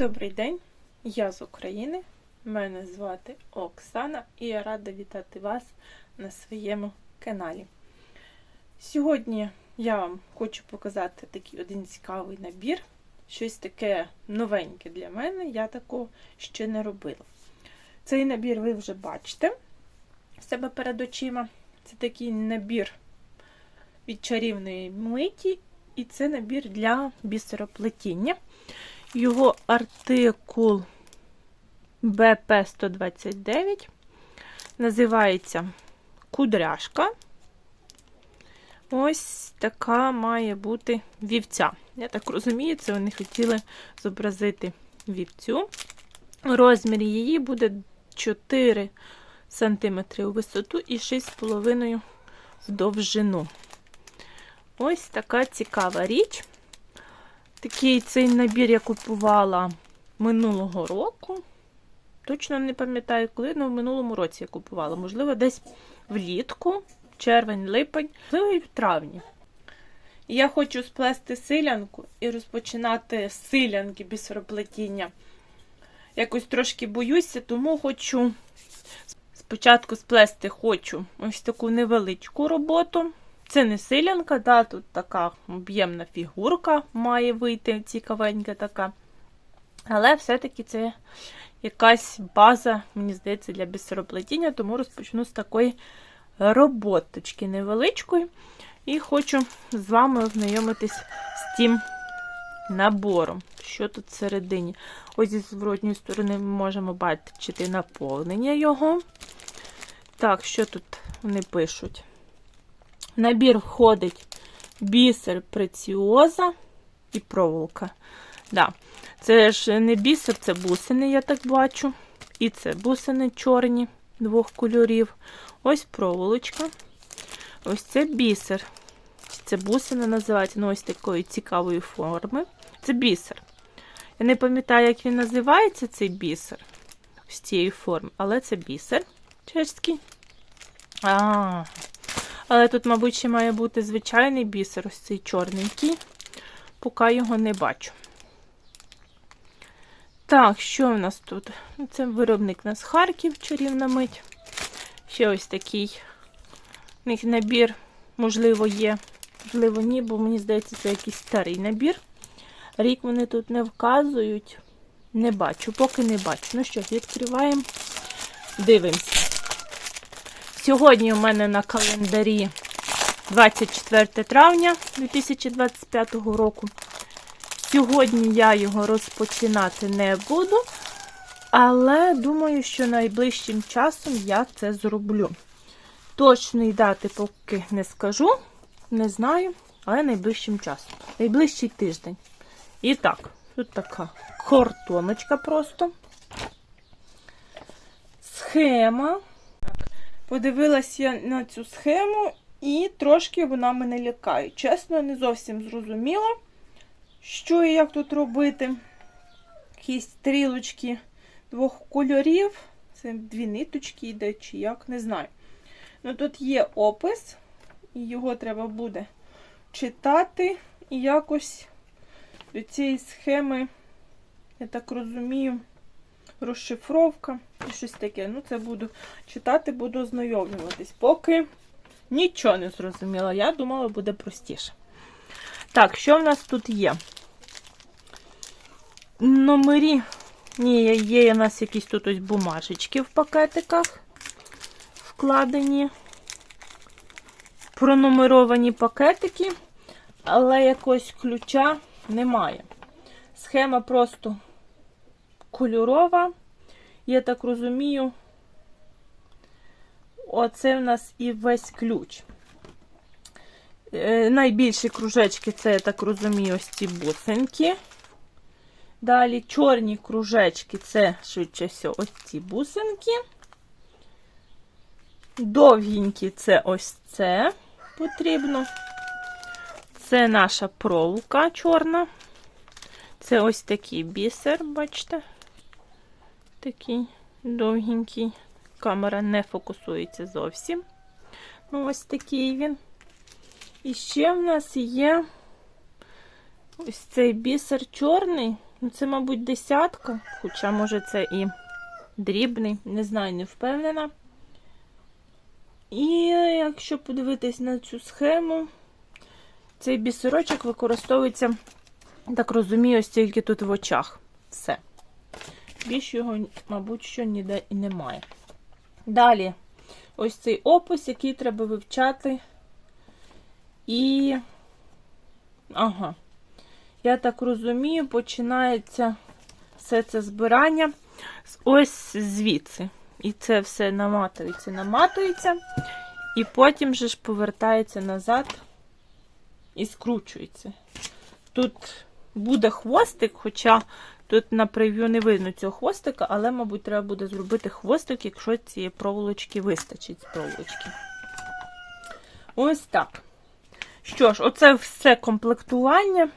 Добрий день, я з України. Мене звати Оксана і я рада вітати вас на своєму каналі. Сьогодні я вам хочу показати такий один цікавий набір. Щось таке новеньке для мене, я такого ще не робила. Цей набір ви вже бачите себе перед очима. Це такий набір від чарівної миті, і це набір для бісероплетіння. Його артикул БП-129 називається Кудряшка. Ось така має бути вівця. Я так розумію, це вони хотіли зобразити вівцю. Розмір її буде 4 см у висоту і 6,5 в довжину. Ось така цікава річ. Такий цей набір я купувала минулого року. Точно не пам'ятаю, коли, але в минулому році я купувала. Можливо, десь влітку, червень, липень, можливо, і в травні. Я хочу сплести силянку і розпочинати з силянки бісероплетіння. Якось трошки боюся, тому хочу спочатку сплести хочу ось таку невеличку роботу. Це не силянка, да, тут така об'ємна фігурка має вийти, цікавенька така. Але все-таки це якась база, мені здається, для бісероплетіння, тому розпочну з такої роботочки невеличкої. І хочу з вами ознайомитись з тим набором, що тут всередині. Ось зі зворотньої сторони ми можемо бачити наповнення його. Так, що тут вони пишуть? Набір входить бісер преціоза і проволока. Да. Це ж не бісер, це бусини, я так бачу. І це бусини чорні двох кольорів. Ось проволочка. Ось це бісер. Це бусина називається, ну ось такої цікавої форми. Це бісер. Я не пам'ятаю, як він називається, цей бісер. З цієї форми, але це бісер чеський. А, але тут, мабуть, ще має бути звичайний бісер, ось цей чорненький, поки його не бачу. Так, що в нас тут? Ну, це виробник у нас Харків, чарівна мить. Ще ось такий у них набір, можливо, є, можливо, ні, бо мені здається, це якийсь старий набір. Рік вони тут не вказують. Не бачу, поки не бачу. Ну що, відкриваємо, дивимося. Сьогодні у мене на календарі 24 травня 2025 року. Сьогодні я його розпочинати не буду, але думаю, що найближчим часом я це зроблю. Точної дати поки не скажу, не знаю, але найближчим часом. Найближчий тиждень. І так, тут така картоночка просто. Схема. Подивилася я на цю схему, і трошки вона мене лякає. Чесно, не зовсім зрозуміла, що і як тут робити. Якісь стрілочки двох кольорів. Це дві ниточки йде, чи як, не знаю. Ну, Тут є опис, і його треба буде читати. І якось до цієї схеми, я так розумію, розшифровка і щось таке. Ну, це буду читати, буду ознайомлюватись. Поки нічого не зрозуміла. Я думала, буде простіше. Так, що в нас тут є? Номері. Ні, є у нас якісь тут ось бумажечки в пакетиках вкладені. Пронумеровані пакетики, але якогось ключа немає. Схема просто кольорова. Я так розумію, оце в нас і весь ключ. Е, найбільші кружечки це, я так розумію, ось ці бусинки. Далі чорні кружечки це, швидше всього, ось ці бусинки. Довгенькі це ось це потрібно. Це наша проволока чорна. Це ось такий бісер, бачите? Такий довгенький. Камера не фокусується зовсім. Ну, ось такий він. І ще в нас є ось цей бісер чорний. Ну, це, мабуть, десятка, хоча, може, це і дрібний, не знаю, не впевнена. І якщо подивитись на цю схему, цей бісерочок використовується, так розумію, ось тільки тут в очах. Все. Більш його, мабуть, що ніде і немає. Далі, ось цей опис, який треба вивчати. І. Ага. Я так розумію, починається все це збирання ось звідси. І це все наматується, наматується, і потім же ж повертається назад і скручується. Тут буде хвостик, хоча тут на прев'ю не видно цього хвостика, але, мабуть, треба буде зробити хвостик, якщо цієї проволочки вистачить з проволочки. Ось так. Що ж, оце все комплектування.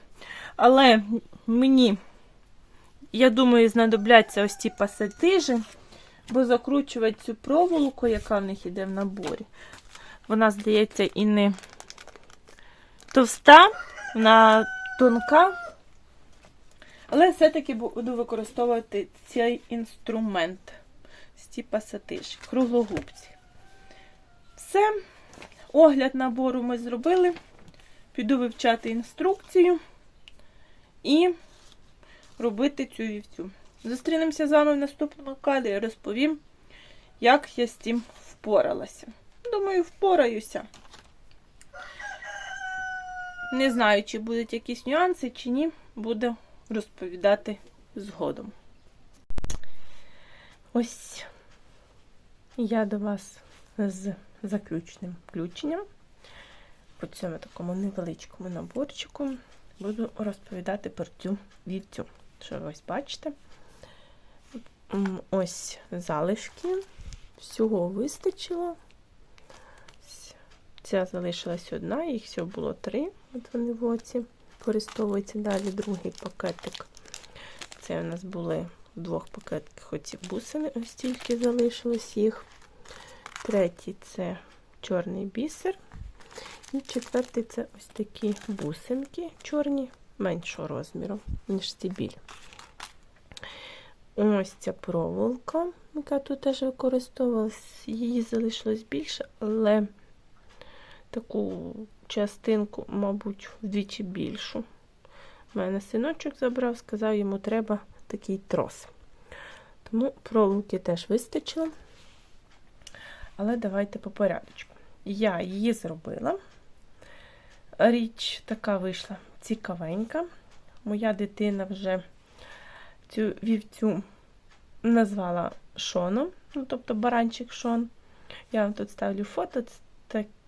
Але мені, я думаю, знадобляться ось ці пасатижі, бо закручувати цю проволоку, яка в них іде в наборі, вона, здається, і не товста, вона тонка. Але все-таки буду використовувати цей інструмент ці пасатижі, круглогубці. Все, огляд набору ми зробили. Піду вивчати інструкцію і робити цю вівцю. Зустрінемося з вами в наступному кадрі. Я розповім, як я з цим впоралася. Думаю, впораюся. Не знаю, чи будуть якісь нюанси, чи ні, буду розповідати згодом. Ось я до вас з заключним включенням по цьому такому невеличкому наборчику буду розповідати про цю вівцю. Що ви ось бачите? Ось залишки. Всього вистачило. Ця залишилась одна, їх всього було три. От вони в оці використовуються. Далі другий пакетик. Це у нас були в двох пакетках оці бусини, ось тільки залишилось їх. Третій це чорний бісер. І четвертий це ось такі бусинки чорні, меншого розміру, ніж білі. Ось ця проволока, яка тут теж використовувалась, її залишилось більше, але таку частинку, мабуть, вдвічі більшу. У мене синочок забрав, сказав, йому треба такий трос. Тому проволоки теж вистачило. Але давайте по порядочку. Я її зробила. Річ така вийшла цікавенька. Моя дитина вже цю вівцю назвала Шоном, ну, тобто баранчик Шон. Я вам тут ставлю фото з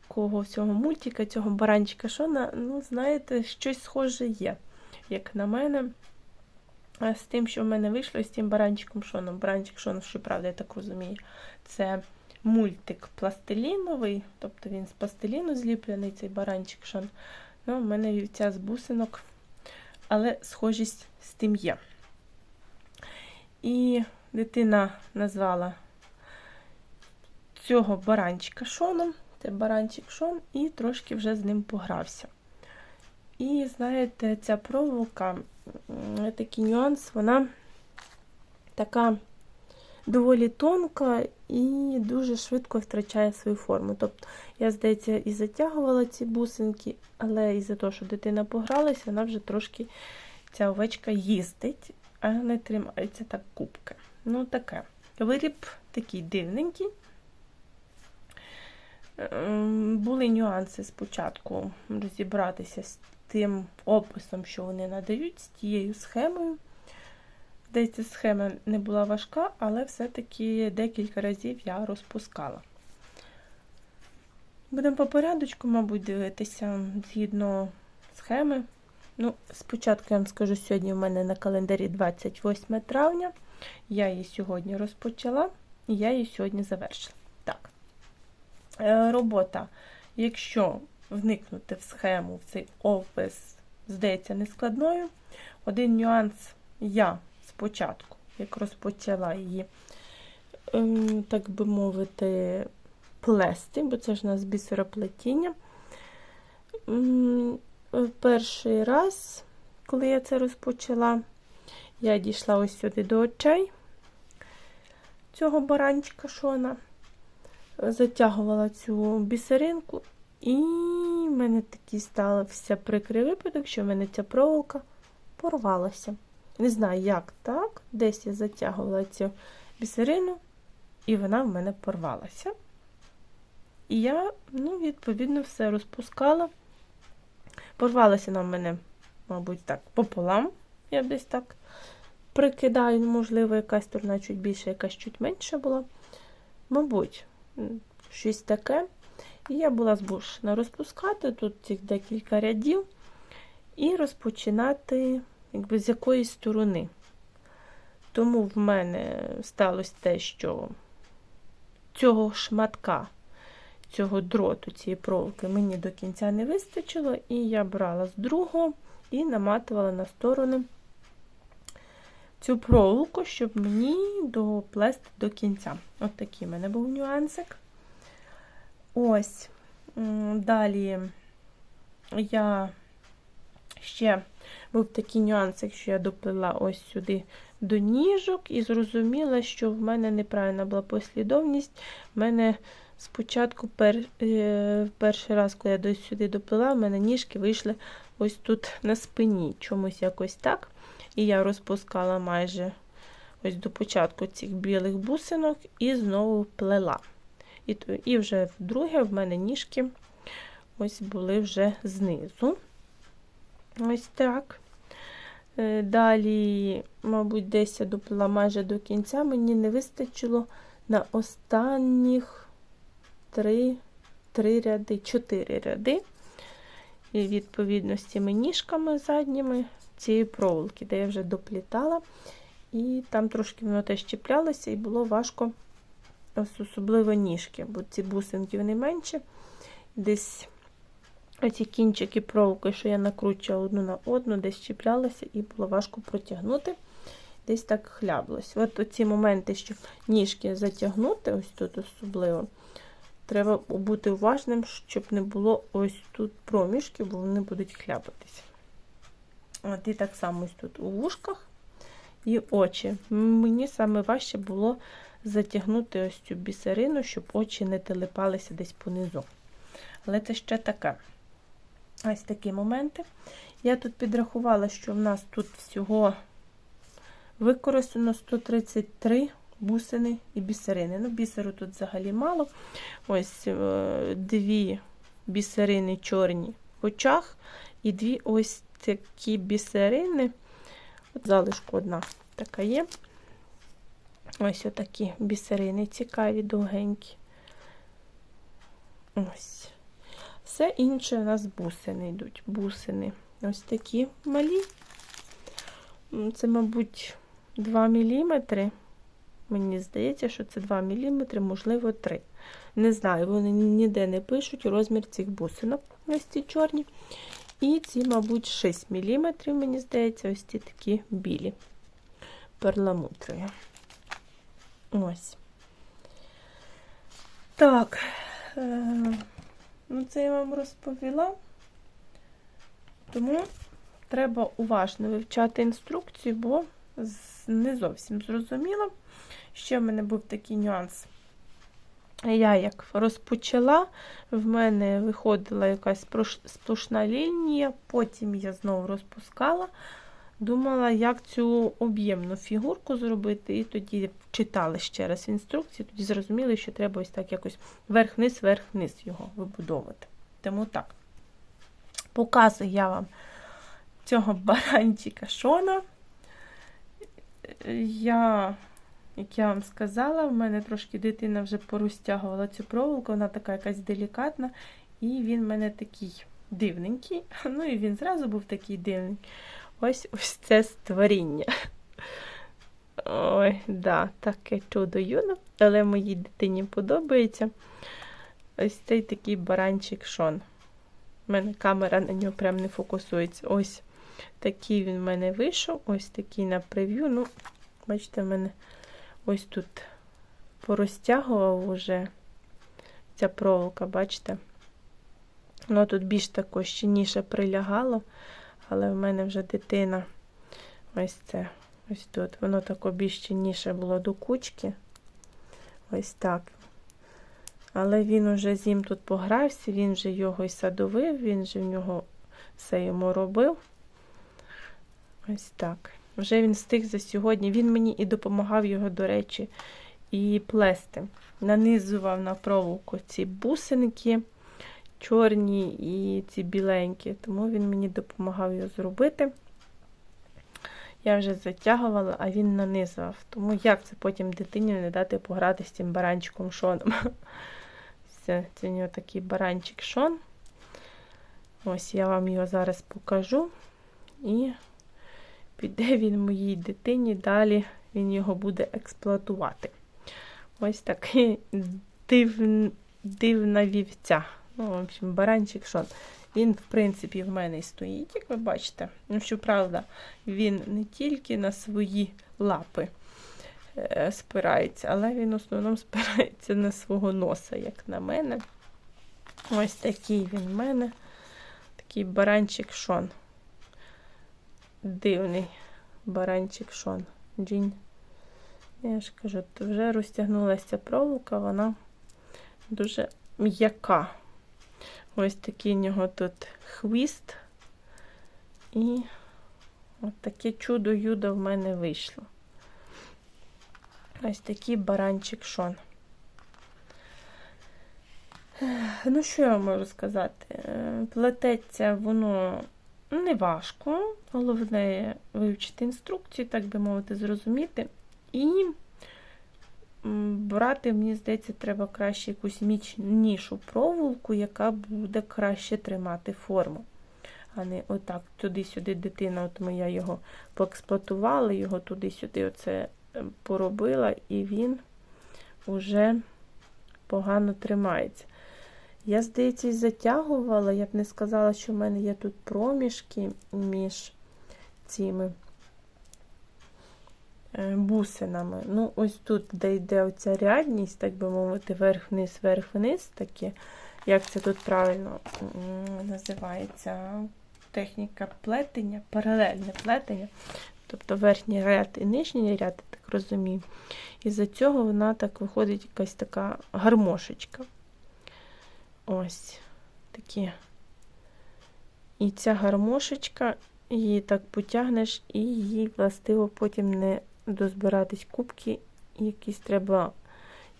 такого всього мультика, цього баранчика Шона. Ну, знаєте, щось схоже є, як на мене. А з тим, що в мене вийшло, з тим баранчиком Шоном. Баранчик Шон, щоправда, я так розумію, це мультик пластиліновий, тобто він з пластиліну зліплений, цей баранчик Шон. Ну, у мене вівця з бусинок, але схожість з тим є. І дитина назвала цього баранчика Шоном. Це баранчик Шон, і трошки вже з ним погрався. І, знаєте, ця проволока, такий нюанс, вона така доволі тонка і дуже швидко втрачає свою форму. Тобто, я, здається, і затягувала ці бусинки, але із-за того, що дитина погралася, вона вже трошки ця овечка їздить, а не тримається так кубки. Ну, таке. Виріб такий дивненький. Ем, Були нюанси спочатку розібратися з тим описом, що вони надають, з тією схемою. Здається, схема не була важка, але все-таки декілька разів я розпускала. Будемо по порядочку, мабуть, дивитися згідно схеми. Ну, Спочатку я вам скажу, сьогодні в мене на календарі 28 травня. Я її сьогодні розпочала і я її сьогодні завершила. Так. Е, Робота, якщо вникнути в схему, в цей опис, здається, нескладною. Один нюанс я спочатку, як розпочала її, ем, так би мовити, плести, бо це ж у нас бісероплетіння. М, Перший раз, коли я це розпочала, Я дійшла ось сюди до очей цього баранчика шона, затягувала цю бісеринку, і в мене такий стався прикрий випадок, що в мене ця проволока порвалася. Не знаю, як так. Десь я затягувала цю бісерину, і вона в мене порвалася. І я, ну, відповідно, все розпускала. Порвалася в мене, мабуть, так, пополам. Я десь так прикидаю, можливо, якась сторона чуть більше, якась чуть менша була. Мабуть, щось таке. І я була змушена розпускати тут цих декілька рядів і розпочинати якби, з якоїсь сторони. Тому в мене сталося те, що цього шматка, цього дроту, цієї проволоки мені до кінця не вистачило, і я брала з другого і наматувала на сторони цю проволоку, щоб мені доплести до кінця. От такий в мене був нюансик. Ось. Далі я ще був такий нюансик, що я доплила ось сюди до ніжок і зрозуміла, що в мене неправильна була послідовність. В мене спочатку пер, е, перший раз, коли я сюди доплила, в мене ніжки вийшли ось тут на спині. Чомусь якось так. І я розпускала майже ось до початку цих білих бусинок і знову плела. І і вже вдруге в мене ніжки ось були вже знизу. Ось так. Е, Далі, мабуть, десь я доплила майже до кінця, мені не вистачило на останніх три, три ряди, чотири ряди. І з цими ніжками задніми цієї проволоки, де я вже доплітала. І там трошки воно теж чіплялося, і було важко, ось особливо ніжки, бо ці бусинки вони менші. Десь оці кінчики проволоки, що я накручувала одну на одну, десь чіплялися, і було важко протягнути. Десь так хляблось. От оці моменти, що ніжки затягнути, ось тут особливо, треба бути уважним, щоб не було ось тут проміжки, бо вони будуть хляпатися. От І так само тут у вушках і очі. Мені саме важче було затягнути ось цю бісерину, щоб очі не телепалися десь понизу. Але це ще таке. Ось такі моменти. Я тут підрахувала, що в нас тут всього використано 133 бусини і бісерини. Ну, бісеру тут взагалі мало. Ось е, дві бісерини чорні в очах, і дві ось такі бісерини. От залишку одна така є. Ось отакі бісерини цікаві, довгенькі. Ось. Все інше у нас бусини йдуть. Бусини. Ось такі малі. Це, мабуть, 2 мм. Мені здається, що це 2 мм, можливо, 3. Не знаю, вони ніде не пишуть розмір цих бусинок. Ось ці чорні. І ці, мабуть, 6 мм, мені здається, ось ці такі білі перламутрові. Ось. Так, е, ну це я вам розповіла, тому треба уважно вивчати інструкцію, бо не зовсім зрозуміло. Ще в мене був такий нюанс. Я як розпочала, в мене виходила якась сплошна лінія, потім я знову розпускала. Думала, як цю об'ємну фігурку зробити, і тоді читали ще раз інструкції, тоді зрозуміли, що треба ось так якось верх-вниз, верх-вниз його вибудовувати. Тому так, показую я вам цього баранчика шона. Я як я вам сказала, в мене трошки дитина вже порозтягувала цю проволоку, вона така якась делікатна, і він в мене такий дивненький. Ну і він зразу був такий дивний. Ось ось це створіння. Ой, да, таке чудо юно, але моїй дитині подобається. Ось цей такий баранчик шон. У мене камера на нього прям не фокусується. Ось такий він в мене вийшов, ось такий на прев'ю. Ну, бачите, в мене ось тут порозтягував уже ця проволока, бачите? Воно тут більш тако щільніше прилягало, але в мене вже дитина ось це Ось тут. Воно так обіщеніше було до кучки. Ось так. Але він уже з ним тут погрався, він вже його і садовив, він же в нього все йому робив. Ось так. Вже він встиг за сьогодні. Він мені і допомагав його, до речі, і плести. Нанизував на проволоку ці бусинки чорні і ці біленькі, тому він мені допомагав його зробити. Я вже затягувала, а він нанизував. Тому як це потім дитині не дати пограти з цим баранчиком шоном? Це, це у нього такий баранчик шон. Ось я вам його зараз покажу. І піде він моїй дитині, далі він його буде експлуатувати. Ось такий див, дивна вівця. Ну, в общем, баранчик шон. Він, в принципі, в мене і стоїть, як ви бачите. Ну, щоправда, він не тільки на свої лапи е, спирається, але він в основному спирається на свого носа, як на мене. Ось такий він в мене. Такий баранчик шон. Дивний баранчик шон. Джінь. Я ж кажу, вже розтягнулася проволока, вона дуже м'яка. Ось такий у нього тут хвіст. І от таке чудо-юдо в мене вийшло. Ось такий баранчик шон. Ну, що я можу сказати? Е, Плететься воно не важко, головне вивчити інструкцію, так би мовити, зрозуміти. І брати, мені здається, треба краще якусь міцнішу проволоку, яка буде краще тримати форму. А не отак, туди-сюди дитина, от моя його поексплуатувала, його туди-сюди оце е, поробила, і він вже погано тримається. Я, здається, і затягувала, я б не сказала, що в мене є тут проміжки між цими Е, бусинами. Ну, ось тут, де йде оця рядність, так би мовити, верх-вниз, верх-вниз, таке, як це тут правильно називається техніка плетення, паралельне плетення. Тобто верхній ряд і нижній ряд, я так розумію. І за цього вона так виходить якась така гармошечка. Ось такі. І ця гармошечка, її так потягнеш, і її властиво потім не дозбиратись кубки, якісь треба,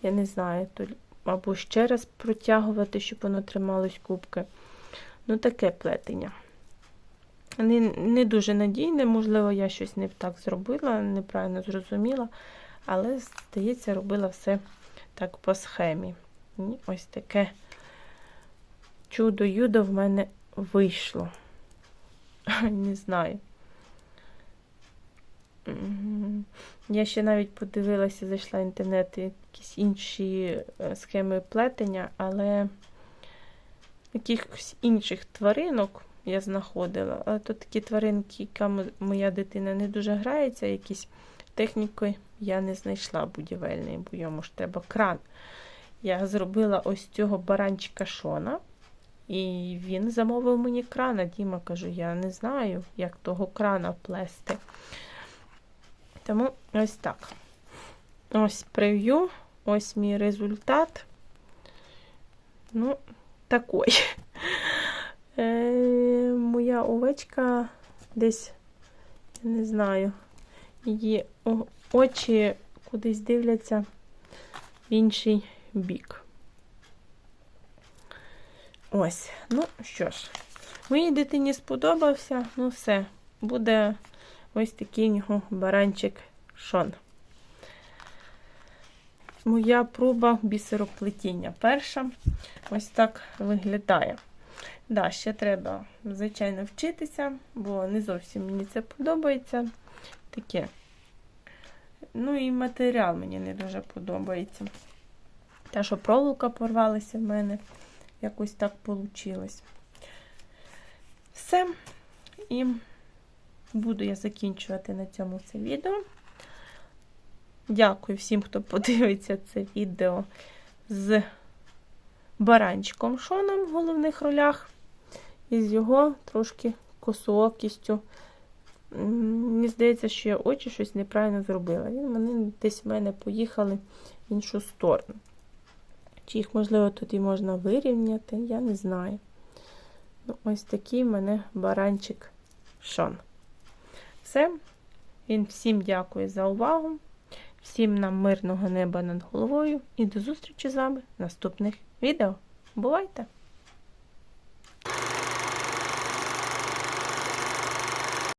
я не знаю, то або ще раз протягувати, щоб воно трималось кубки. Ну, таке плетення. Не, не дуже надійне, можливо, я щось не так зробила, неправильно зрозуміла, але, здається, робила все так по схемі. І ось таке чудо-юдо в мене вийшло. Не знаю. Я ще навіть подивилася, зайшла в інтернет, якісь інші е, схеми плетення, але якихось інших тваринок я знаходила. Але то такі тваринки, яка моя дитина не дуже грається, якісь техніки я не знайшла будівельної, бо йому ж треба кран. Я зробила ось цього баранчика Шона. І він замовив мені крана. Діма кажу, я не знаю, як того крана плести. Тому ось так. Ось прев'ю, ось мій результат. Ну, такий. Е, Моя овечка десь, я не знаю, її очі кудись дивляться в інший бік. Ось, ну що ж, моїй дитині сподобався, ну все, буде Ось такий нього баранчик шон. Моя проба бісероплетіння. Перша ось так виглядає. Да, ще треба, звичайно, вчитися, бо не зовсім мені це подобається. Таке. Ну і матеріал мені не дуже подобається. Те, що проволока порвалася в мене, якось так вийшло. Все. І буду я закінчувати на цьому це відео. Дякую всім, хто подивиться це відео з баранчиком Шоном в головних ролях, і з його трошки косоокістю мені здається, що я очі щось неправильно зробила. Він десь в мене поїхали в іншу сторону. Чи їх, можливо, тут і можна вирівняти, я не знаю. Ну, ось такий в мене баранчик Шон. Все. Він всім дякую за увагу. Всім нам мирного неба над головою і до зустрічі з вами в наступних відео. Бувайте!